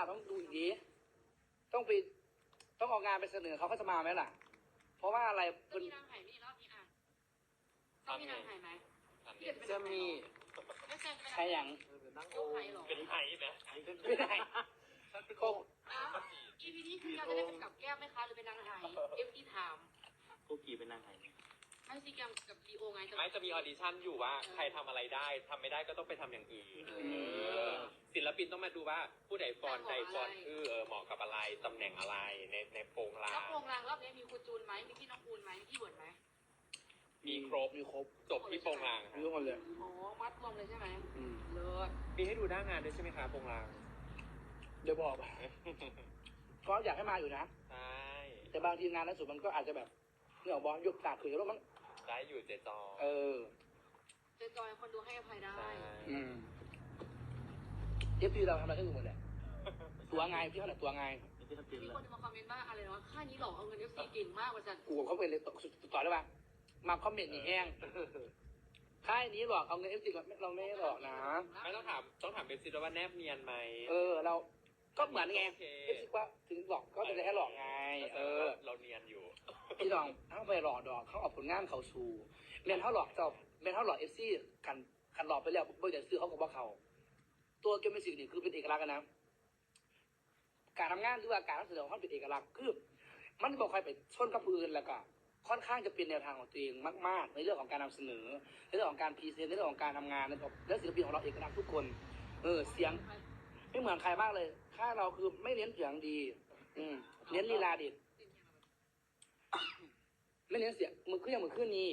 ล่ะต้องดูอีกดีต้องไปต้องออกงานไปเสนอเขาเขาจะมาไหมล่ะ เพราะว่าอะไรจะเป็นมีนางไห่ไม่รอบนี้อะจะมีนางไห่ไหมอันพี่นี้เด็ดเป็นจะนางไห่มีไม่ใช่เป็นใครอย่างนั่งยกไห่หรอเป็นไห้ไหมไม่ได้โคกอ้าวอีพีนี้คือการจะได้เป็นกับแก้มไหมคะหรือเป็นนางไห่เอฟที่ถามคุกกี้เป็นนางไห่ไม่ซีแกมกับลีโอไงไม่จะมีออดิชั่นอยู่ว่าใครทำอะไรได้ทำไม่ได้ก็ต้องไปทำอย่างอื่นเอเออ ศิลปินต้องมาดูว่าผู้ใดฟอนใดฟอนคือเออเหมาะกับอะไรตำแหน่งอะไรในในโปรงลาแล้วงโครงรางรอบนี้มีคุณจูนไหมมีพี่น้องปูนไหมมีพี่เวิร์ดไหมมีครบมีครบจบที่โปรงลางมีทุกคนเลยอ๋อมัดรวมเลยใช่ไหมอืมเลิศมีให้ดูหน้างานด้วยใช่ไหมคะโปรงลาง เดี๋ยวบอกก็อยากให้มาอยู่นะใช่แต่บางทีงานนั้นสุดมันก็อาจจะแบบเนื่องบอลยกกาดขืนแล้วมันได้อยู่เจจอเออเจนจอยคนดูให้อภัยได้ใช่อืม เอฟพีเราทำอะไรกันอยู่หมดเลยตัวไงพี่เขาเนี่ยตัวไงไม่ใช่ทำเป็นมีเลคนยจะมาคอมเมนต์ว่าอะไรนะค่านี้หลอกเอาเงินเอฟซีเก่งมากกว่าจันกูเขาเป็นเลยต่อได้ปะมาคอมเมนต์นี่แห้งค่ายนี้หลอกเอาเงินเอฟซีเราไม่ได้หลอกนะ ไม่ต้องถามต้องถามเบนซิว่าแนบเนียนไหมเออ เราก็เหมือนไงโอเคเอฟซีว่าถึงหลอกก็จะแค่หลอกไง เออ เราเนียนอยู่พี่น้องเขาไปหลอกดอกเขาเอาผลงานเขาสู่เมนเขาหลอกเจ้าเมนเขาหลอกเอฟซีกันกันหลอกไปแล้วเบอร์เดซื้อเขาก็บอกเขา ตัวเกมเป็นสิ่งนี้คือเป็นเอกลักษณ์นะการทำงานหรือว่าการนำเสนอของเขาเป็นเอกลักษณ์คือมันบอกใครไปชนกับผู้อื่นแล้วก็ค่อนข้างจะเป็นแนวทางของตัวเองมาก ๆ ในเรื่องของการนำเสนอ ในเรื่องของการพรีเซนต์ในเรื่องของการทำงานนะครับและศิลปินของเราเอกลักษณ์ทุกคน เออเสียงไม่เหมือนใครมากเลย ค่าเราคือไม่เน้นเสียงดี อืมเน้นลีลาเด็ดไม่เน้นเสียงมือขึ้นอย่างมือขึ้นนี่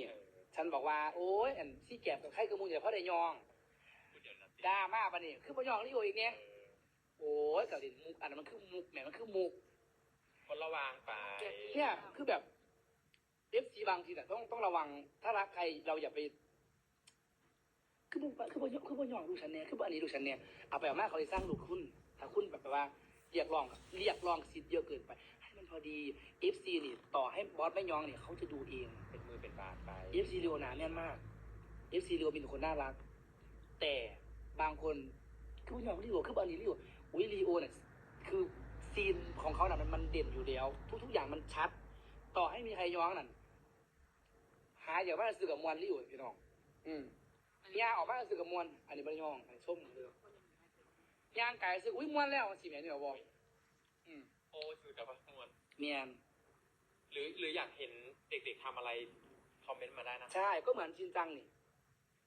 ฉันบอกว่า โอ้ยอันซี่แก็บกับไข่กระมูลอย่าเพราะได้ยอง ดเดี๋ยวนะสิด่ามากปะนี่คือปยองนี่โออีกเนี่ยเออโอ้ยกับดินมุกอันนั้นมันคือมุกแหมมันคือมุกคนระวางไปเนี่ยคือแบบเอฟซีบางทีแต่ะต้องต้องระวัง ถ้ารักใครเราอย่าไป คือมุกคือปยองคือปยองดูฉันเนี่ยคืออันนี้ดูฉันเนี่ยเอาไปเอามาเขาเลยสร้างลูกคุณถ้าคุณแบบว่าเรียกร้องเรียกร้องสิทธิ์เยอะเกินไป ให้มันพอดีเอฟซีนี่ต่อให้บอสไม่ยองเนี่ยเขาจะดูเองเป็นมือเป็นบาทไปเอฟซีเรียวหนาแน่นมากเอฟซีเรียวมีแต่คนน่ารักแต่ บางคนคือผู้ชายคนที่อยู่คืออันนี้รีโออุ้ยรีโอเนี่ยคือซีนของเขาน่ะมันมันเด่นอยู่แล้ว ทุกๆอย่างมันชัด ต่อให้มีใครย้องนั่นหาอย่างว่าสื่อกับมวลรีโอพี่น้อง อืมยาออกมาสื่อกับมวลอันนี้ไม่ได้ย้องอันนี้ส้มเลยย่างไก่สื่ออุ้ยมวลแล้วสิแม่นี่บอกอืมโอ้สื่อกับพักมวลเมียนหรือหรืออยากเห็นเด็กๆทำอะไรคอมเมนต์มาได้นะ ใช่ ก็เหมือนชินจังนี่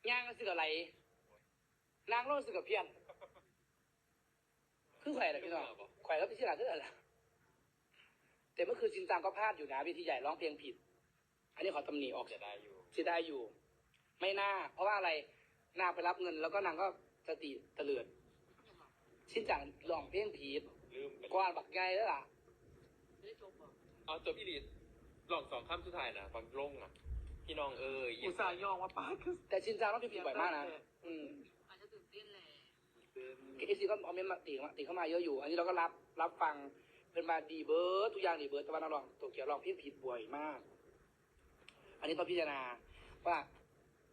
ย่างก็สื่อกับอะไร นางโลดสื่อกับเพี้ยน คือแขวนอะพี่น้องแขวนแล้วพี่ชิลาคืออะไรแต่เมื่อคืนชินจังก็พลาดอยู่นะเวิธีใหญ่ร้องเพลงผิด อันนี้ขอตำหนิออกจะได้อยู่เสียดายอยู่ ไม่น่า เพราะว่าอะไรนางไปรับเงิน แล้วก็นางก็สติเตลิดชินจังร้องเพลงผิดลืมไปกวานบักไงแล้วล่ะไม่ได้จบหรอเอาจบอีลีลองสองข้ามสุดท้ายนะฟังลงอะ พี่น้องเอ้ยอุตส่าห์ย่องว่าป้าคือแต่ชินจังร้องเพลงผิดบ่อยมากนะอืม เอซีก็คอมเมนต์มาตีมาตีเข้ามาเยอะอยู่ อันนี้เราก็รับรับฟังเป็นมาดีเบิร์ดทุกอย่างดีเบิร์ดแต่ว่านักร้องตัวเกี่ยวร้องเพลงผิดบ่อยมาก อันนี้ต้องพิจารณาว่า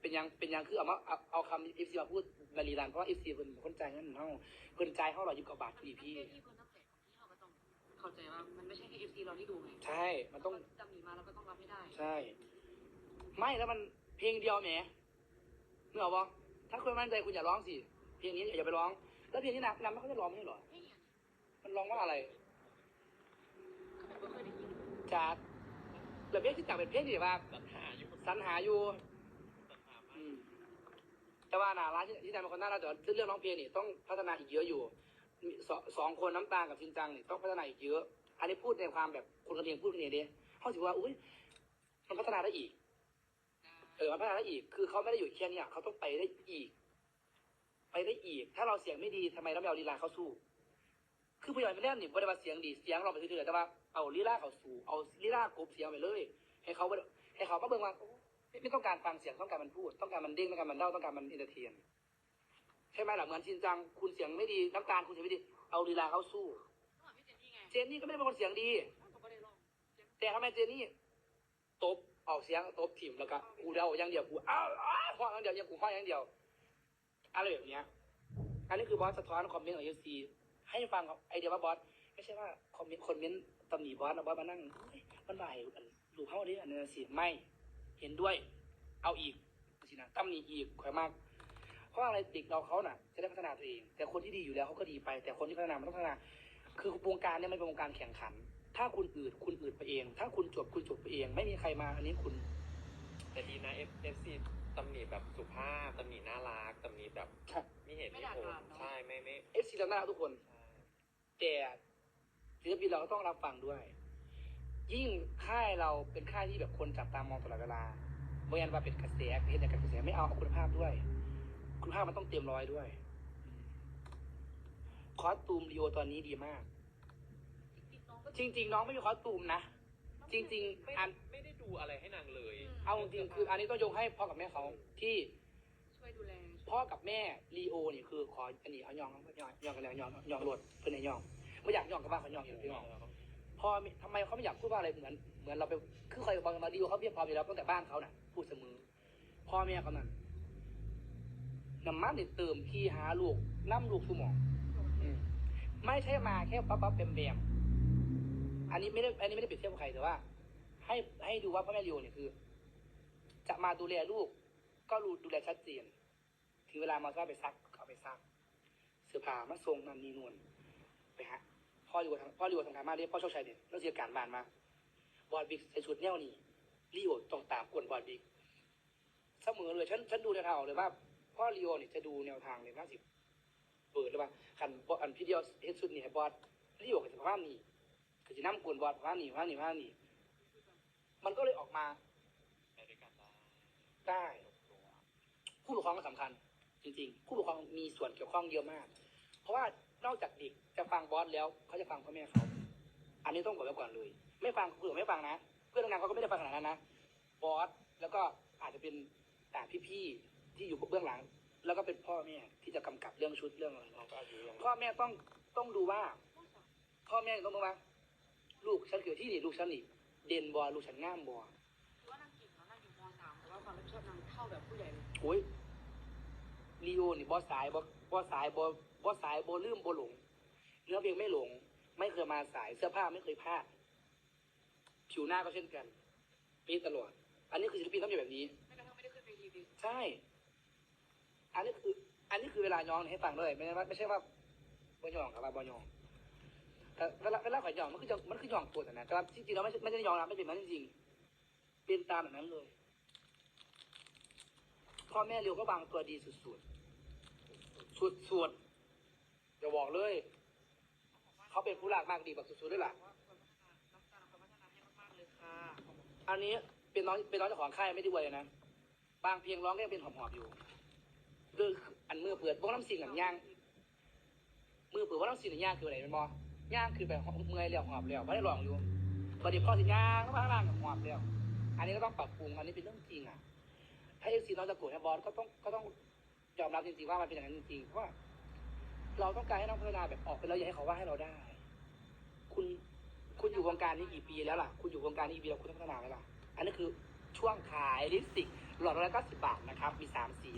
เป็นยังเป็นยังคือเอามาเอาเอาคำเอฟซีมาพูดบาลีรันเพราะว่าเอฟซีเป็นคนใจายเงินเฮาเพิ่นใจายเฮาเราอยู่กับบาทพี่พี่ที่คนต้องแผลของที่เราก็ต้องเข้าใจว่ามันไม่ใช่แค่เอฟซีเราที่ดูไงใช่ มันต้องจำหนีมาเราก็ต้องรับให้ได้ ใช่ ไม่แล้วมันเพลงเดียวแหมเนื้อปะถ้าคุณมั่นใจคุณอย่าร้องสิ เพลงนี้อย่าไปร้อง แล้วเพลงนี้นำนำไม่เขาจะร้องไม่ใช่เหรอเฮ้ยอันนี้มันร้องว่าอะไรก็ไม่เคยได้ยินจากแบบเพลงที่จากเป็นเพลงที่แบบว่าสัญหาอยู่สรรหาอยู่สัญหามากอืมแต่ว่าน่าร้านที่ที่ทำเป็นคนน่ารักแต่ว่าเรื่องร้องเพลงนี่ต้องพัฒนาอีกเยอะอยู่มีสองสองคนน้ำตาลกับชินจังนี่ต้องพัฒนาอีกเยอะ อันนี้พูดในความแบบคนกันเองพูดกันเองดิเขาถือว่าอุ้ยมันพัฒนาได้อีก เออมันพัฒนาได้อีก คือเขาไม่ได้อยู่แค่เนี้เขาต้องไปได้อีก ไปได้อีก ถ้าเราเสียงไม่ดีทำไมเราไม่เอาลีลาเข้าสู้ คือผู้ใหญ่ไม่ได้หนิบ่ได้ว่าเสียงดีเสียงเราไปเฉยๆแต่ว่าเอาลีลาเขาสู้เอาลีลากรุบเสียงไปเลย ให้เขาบ่ได้ให้เขาก็เบิ่งว่าโอ้ไม่ไม่ต้องการฟังเสียงต้องการมันพูด ต้องการมันเด้งต้องการมันเล่าต้องการมันเอนเตอร์เทนใช่ไหมล่ะเหมือนชินจัง คุณเสียงไม่ดีน้ำตาลคุณเสียงไม่ดี เอาลีลาเข้าสู้ก็พี่เจนนี่ไงเจนนี่ก็ไม่ได้เป็นคนเสียงดีเขาก็ได้ลองแต่ทำไมเจนนี่ตบออกเสียงตบถิ่มแล้วก็กูเดาอย่างเดียวกูอ้าวอ้าวห้องอย่างเดียวยังกูห้องอย่างเดียว อะไรแบบเนี้ยอันนี้คือบอสสะท้อนคอมเมนต์ของเอฟซีให้ฟังไอเดียว่าบอสไม่ใช่ว่าคอมเมนต์คนเมนต์ตำหนิบอสนะบอสมานั่งมันบ่ายอันดูเข้าดิอันนี้สิไม่เห็นด้วย เอาอีกสินะตำหนิอีกข่อยมาก เพราะอะไรเด็กเราเขาน่ะ จะได้พัฒนาตัวเอง แต่คนที่ดีอยู่แล้วเขาก็ดีไป แต่คนที่พัฒนามันต้องพัฒนา คือวงการเนี่ยมันเป็นวงการแข่งขัน ถ้าคุณอืดคุณอืดไปเอง ถ้าคุณจบคุณจบไปเอง ไม่มีใครมาอันนี้คุณแต่ดีนะ F F C ตำหนิแบบสุภาพตำหนิน่ารักตำหนิแบบ ครับมีเหตุมีผลใช่ไม่ไม่เอฟซีเราน่ารักทุกคน แต่ศิลปินเราก็ต้องรับฟังด้วย ยิ่งค่ายเราเป็นค่ายที่แบบคนจับตามองตลอดเวลาเมื่อยันว่าเป็นกระแสเห็นแต่กระแสไม่เอาเอาคุณภาพด้วย คุณภาพมันต้องเต็มร้อยด้วยอืมคอสตูมลีโอตอนนี้ดีมาก จริง ๆ น้องไม่มีคอสตูมนะจริงไม่ๆอันไม่ได้ดูอะไรให้นางเลย เอาจริงๆคือ อันนี้ต้องยกให้พ่อกับแม่เขาที่ช่วยดูแล พ่อกับแม่ลีโอนี่คือขออันนี้เอายองยองยองกันแล้วยองยองรถเพื่อนในยองไม่อยากยองกับบ้านเขายองอยู่พี่น้องพ่อทำไมเขาไม่อยากพูดว่าอะไรเหมือนเหมือนเราไปคือเคยบอกมาลีโอเขาเพียบพร้อมอยู่แล้วตั้งแต่บ้านเขาน่ะพูดเสมอพ่อแม่เขานั่นน้ำมันเนี่ยเติมขี้หาลูกน้ำลูกสมองไม่ใช่มาแค่ปั๊บปั๊บแบมแบมอันนี้ไม่ได้อันนี้ไม่ได้เปรียบเทียบกับใครแต่ว่า ให้ให้ดูว่าพ่อแม่ลีโอเนี่ยคือ จะมาดูแลลูกก็รู้ดูแลชัดเจน ถึงเวลามาก็เอาไปซักเอาไปซัก เสื้อผ้ามาทรงนันนีนวลไปฮะพ่ออยู่ทางพ่ออยู่ทางการมาเรียกพ่อโชคชัยเนี่ยต้องเสียการบ้านมา บอดบิ๊กใส่ชุดแนวนี้ลีโอต้องตามกวนบอดบิ๊กเสมอเลยฉันฉันดูแนวทางออกเลยว่าพ่อลีโอเนี่ยจะดูแนวทางเลยน่าสิเปิดเลยว่าขันบอดอันพี่เดียวเฮ็ดชุดนี่ให้บอดลีโอก็จะประมาณนี้ก็จะนั่กวนบอดประมาณนี้ประมาณนี้ประมาณนี้มันก็เลยออกมาไปด้วยกันได้ได้ผู้ปกครองก็สำคัญ จริงๆ ผู้ปกครองมีส่วนเกี่ยวข้องเยอะมาก เพราะว่านอกจากเด็กจะฟังบอสแล้วเขาจะฟังพ่อแม่เขา อันนี้ต้องบอกไว้ก่อนเลย ไม่ฟังเผื่อไม่ฟังนะ เพื่อนทำงานเขาก็ไม่ได้ฟังขนาดนั้นนะบอสแล้วก็อาจจะเป็นอ่าพี่ๆที่อยู่เบื้องหลัง แล้วก็เป็นพ่อแม่ที่จะกำกับเรื่องชุดเรื่องอะไรน้องก็อายุยังพ่อแม่ต้องต้องดูว่า พ่อแม่ต้องดูว่าลูกฉันเกิดที่นี่ลูกฉันนี่เด่นบอลูกฉันง่ามบอว่านางเก่งแล้วนางอยู่มสามแต่ว่าความรับผิดชอบนางเท่าแบบผู้ใหญ่เลยโอ้ย ลีโอนี่บอสายบอบอสายบอบอสายบอลืมบอหลงเนื้อเพลงไม่หลง ไม่เคยมาสายเสื้อผ้าไม่เคยพลาดผิวหน้าก็เช่นกันปีตลอด อันนี้คือศิลปินต้องเป็นแบบนี้ไม่กระทั่งไม่ได้ขึ้นเวทีดิใช่ อันนี้คือ อันนี้คือเวลาย้องให้ฟังด้วยไม่ใช่ว่าไม่ใช่ว่าบอยองกับว่าบอยองแต่เวลาเวลาข่อยยองมันคือจะมันคือยองตัวแต่นะแต่ว่าจริงๆเราไม่ใช่ไม่ได้ยองนะไม่เป็นแบบนั้นจริงๆเป็นตามแบบนั้นเลย พ่อแม่เร็วก็วางตัวดีสุดๆ สุดๆจะบอกเลย เขาเป็นผู้หลักมากดีแบบสุดๆด้วยล่ะ อันนี้เป็นน้องเป็นน้องเจ้าของค่ายไม่ได้อวยเลยนะ บางเพลงร้องก็ยังเป็นหอบๆอยู่คืออันมือเปิดวงน้ำสิงกับย่าง มือเปิดว่าน้ำสิงกับย่างคืออะไรเป็นบอย่างคือแบบเมื่อยแล้วหอบแล้วไม่ได้ลองอยู่ประเดี๋ยวพอสิย่างก็มาข้างล่างหอบแล้ว อันนี้ก็ต้องปรับปรุงอันนี้เป็นเรื่องจริงอะ ถ้าเอฟซีน้องจะโกรธให้บอสก็ต้องก็ต้องยอมรับจริงๆว่ามันเป็นอย่างนั้นจริงๆเพราะว่าเราต้องการให้น้องพัฒนาแบบออกไปแล้วอยากให้เขาว่าให้เราได้ คุณคุณอยู่วงการนี้กี่ปีแล้วล่ะ คุณอยู่วงการนี้กี่ปีแล้วคุณต้องพัฒนาไหมล่ะ อันนี้คือช่วงขายลิปสติกหลอดละเก้าสิบบาทนะครับ มีสามสี